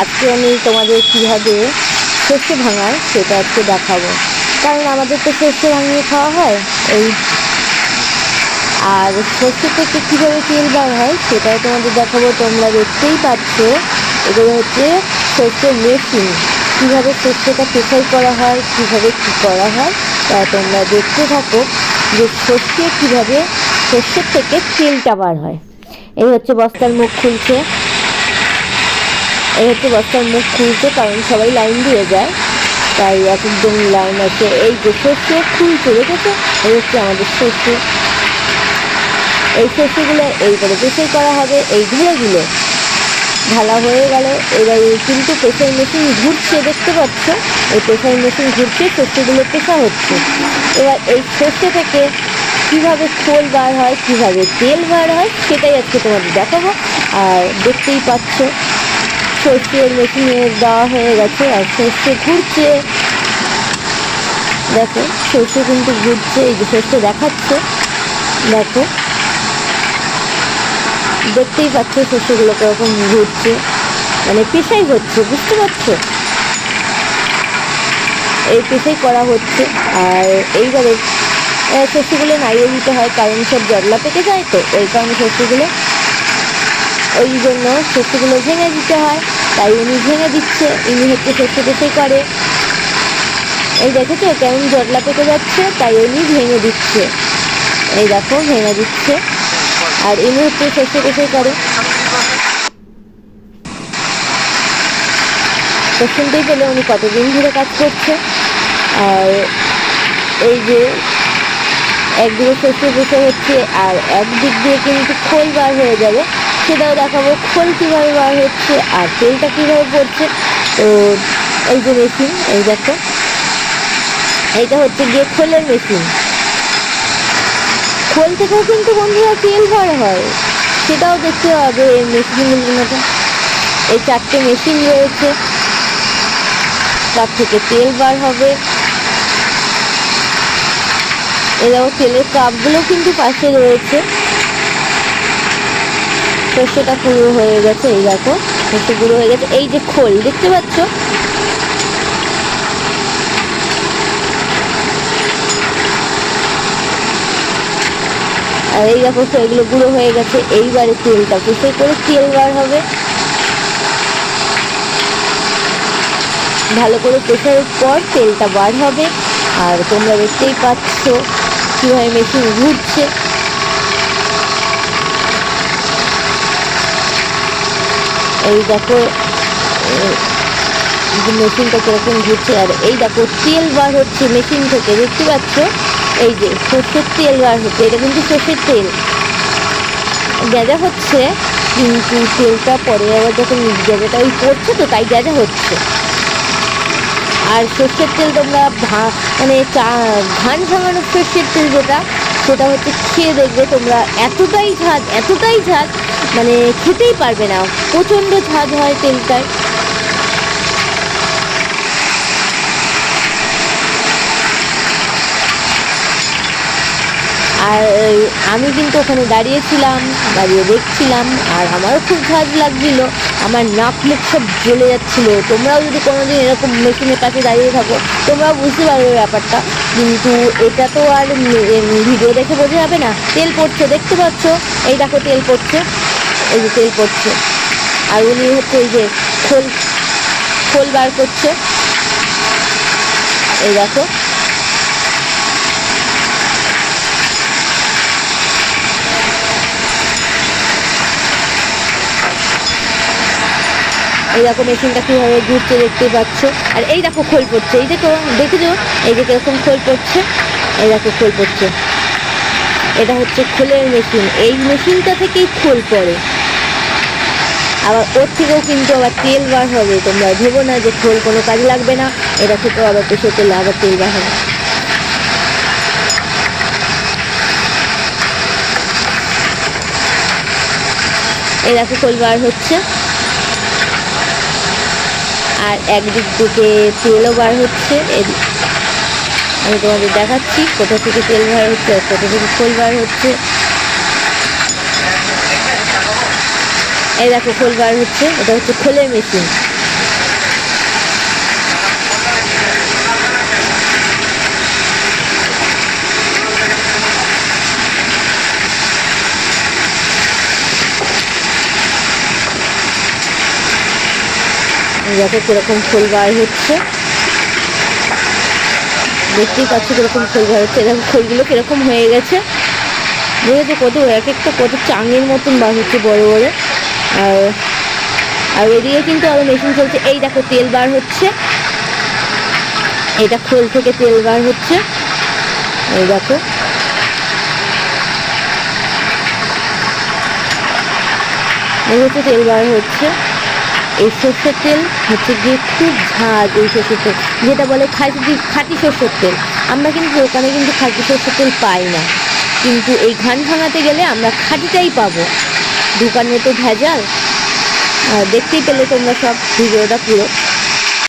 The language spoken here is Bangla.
আজকে আমি তোমাদের কীভাবে সর্ষে ভাঙার সেটা আজকে দেখাবো। কারণ আমাদের তো সর্ষে ভাঙিয়ে খাওয়া হয়, এই আর সর্ষে থেকে কীভাবে তেল বার হয় সেটাও তোমাদের দেখাবো। তোমরা দেখতেই পাচ্ছ, এগুলো হচ্ছে সর্ষের মেশিন। কীভাবে সর্ষেটা পেশাই করা হয়, কীভাবে কী করা হয়, তা তোমরা দেখতে থাকো যে সর্ষে কীভাবে সর্ষের থেকে তেলটা বার হয়। এই হচ্ছে বস্তার মুখ খুলছে। এই হচ্ছে মুখ খুলছে কারণ সবাই লাইন দিয়ে যায়। তাই একদম লাইন আছে। এই যে সর্ষে খুলছে, দেখেছ? এই হচ্ছে আমাদের সর্ষে। এই সর্ষেগুলো এইবারে পেশাই করা হবে। এই ধুলোগুলো ঢালা হয়ে গেল। এবার কিন্তু প্রেশার মেশিন ঘুরছে, দেখতে পাচ্ছ? এই প্রেশার মেশিন ঘুরছে শস্যগুলো পেশা হচ্ছে। এবার এই শস্য থেকে কীভাবে খোল বার হয়, কীভাবে তেল বার হয়, সেটাই আজকে তোমাদের দেখাবো। আর দেখতেই পাচ্ছ শস্যের মেশিনে দেওয়া হয়ে গেছে আর শস্য ঘুরছে। দেখো শস্য কিন্তু ঘুরছে এই যে শস্য দেখাচ্ছে। দেখো দেখতেই পাচ্ছ শস্যগুলো কীরকম ঘুরছে। মানে পেশাই হচ্ছে বুঝতে পারছ? এই পেশাই করা হচ্ছে আর আহ, শস্যগুলো নাড়িয়ে দিতে হয় কারণ সব জটলা পেকে যায় তো ওই কারণে শস্যগুলো ওই জন্য শস্যগুলো ভেঙে দিতে হয়, তাই উনি ভেঙে দিচ্ছে, ইনি হচ্ছে শস্য পেশাই করে। এই দেখেছ কেমন জটলা পেকে যাচ্ছে, তাই উনি ভেঙে দিচ্ছে। এই দেখো, ভেঙে দিচ্ছে। আর ইনি হচ্ছে শস্য পেশাই করে। শুনতেই পেলে উনি কতদিন ধরে কাজ করছে। আর এই যে একদিকে শস্য বসে হচ্ছে, আর একদিক দিয়ে কিন্তু খোল বার হয়ে যাবে। সেটাও দেখাবো খোল কীভাবে বার হচ্ছে আর তেলটা কীভাবে পড়ছে, তো এই যে মেশিন এই দেখো। এইটা হচ্ছে গিয়ে খোলের মেশিন খোল থেকেও কিন্তু বন্ধুরা তেল বার হয়, সেটাও দেখতে হবে এই মেশিনগুলোর মতো এই চারটে মেশিন রয়েছে, তার থেকে তেল বার হবে। এরাও তেলের কাপগুলো কিন্তু পাশে রয়েছে। সর্ষেটা পুরো হয়ে গেছে, এই দেখো, সর্ষে পুরো হয়ে গেছে। এই যে খোল, দেখতে পাচ্ছ? আর এই দেখো এগুলো গুঁড়ো হয়ে গেছে, এইবারে তেলটা কুসে করে তেল বার হবে। ভালো করে প্রেশারের পর তেলটা বার হবে। আর তোমরা দেখতেই পাচ্ছ, কীভাবে মেশিন ঘুরছে। এই দেখো মেশিনটা কীরকম ঘুরছে, আর এই দেখো, তেল বার হচ্ছে মেশিন থেকে, দেখতে পাচ্ছ? এই যে সর্ষের তেল বার হচ্ছে, এটা কিন্তু সর্ষের তেল। গেজা হচ্ছে, কিন্তু তেলটা পরে আবার যখন গেজাটা ওই পড়ছে তো, তাই গেজা হচ্ছে। আর সর্ষের তেল তোমরা ভা- মানে চা, ধান ভাঙানোর সর্ষের তেল যেটা, সেটা হচ্ছে খেয়ে দেখবে তোমরা, এতটাই ঝাঁজ এতটাই ঝাঁজ মানে খেতেই পারবে না। প্রচণ্ড ঝাঁজ হয় তেলটায় আর আমি কিন্তু ওখানে দাঁড়িয়েছিলাম, দাঁড়িয়ে দেখছিলাম, আর আমারও খুব ঝাঁজ লাগছিল। আমার নাক মুখ সব জ্বলে যাচ্ছিল। তোমরাও যদি কোনোদিন এরকম মেশিনের কাছে দাঁড়িয়ে থাকো, তোমরাও বুঝতে পারবে ব্যাপারটা। কিন্তু এটা তো আর ভিডিও দেখে বোঝা যাবে না। তেল পড়ছে, দেখতে পাচ্ছ? এই দেখো তেল পড়ছে। এই যে তেল পড়ছে। আর উনি হচ্ছে এই যে খোল খোল বার করছে। এই দেখো। এই দেখো মেশিনটা কীভাবে ঘুরছে দেখতে পাচ্ছ। আর এই দেখো খোল পড়ছে। এই দেখো দেখেছ এই যে কীরকম খোল পড়ছে। এই দেখো খোল পড়ছে। এটা হচ্ছে খোলের মেশিন। এই মেশিনটা থেকেই খোল পড়ে। আবার ওর থেকেও কিন্তু আবার তেল বার হবে। তোমরা ভেবো না যে খোল কোনো কাজে লাগবে না, এটা থেকেও আবার পেশে তেলে আবার তেল বার হবে। দেখো খোল বার হচ্ছে। আর একদিক থেকে তেলও বার হচ্ছে। আমি তোমাদের দেখাচ্ছি কোথা থেকে তেল বার হচ্ছে আর কোথা থেকে খোল বার হচ্ছে। এই দেখো খোল বার হচ্ছে, এটা হচ্ছে খোলের মেশিন দেখো কীরকম খোল বার হচ্ছে। দেখতেই পাচ্ছি কীরকম খোল বার হচ্ছে। এরকম খোলগুলো কীরকম হয়ে গেছে। দেখেছ কত এক একটা কত চাঙের মতন বার হচ্ছে বড় বড়ো। আর আর এদিকে কিন্তু আরও মেশিন চলছে। এই দেখো, তেল বার হচ্ছে। এটা খোল থেকে তেল বার হচ্ছে। এই দেখো। এই হচ্ছে তেল বার হচ্ছে। এই সর্ষের তেল হচ্ছে গিয়ে খুব ঝাঁজ এই সর্ষের তেল। যেটা বলে খাঁটি খাঁটি সর্ষের তেল। আমরা কিন্তু দোকানে কিন্তু খাঁটি সর্ষের তেল পাই না। কিন্তু এই ঘান ভাঙাতে গেলে আমরা খাঁটিটাই পাবো। দোকানে তো ভেজাল দেখতেই পেলে তোমরা সব ভিডিওটা পুরো।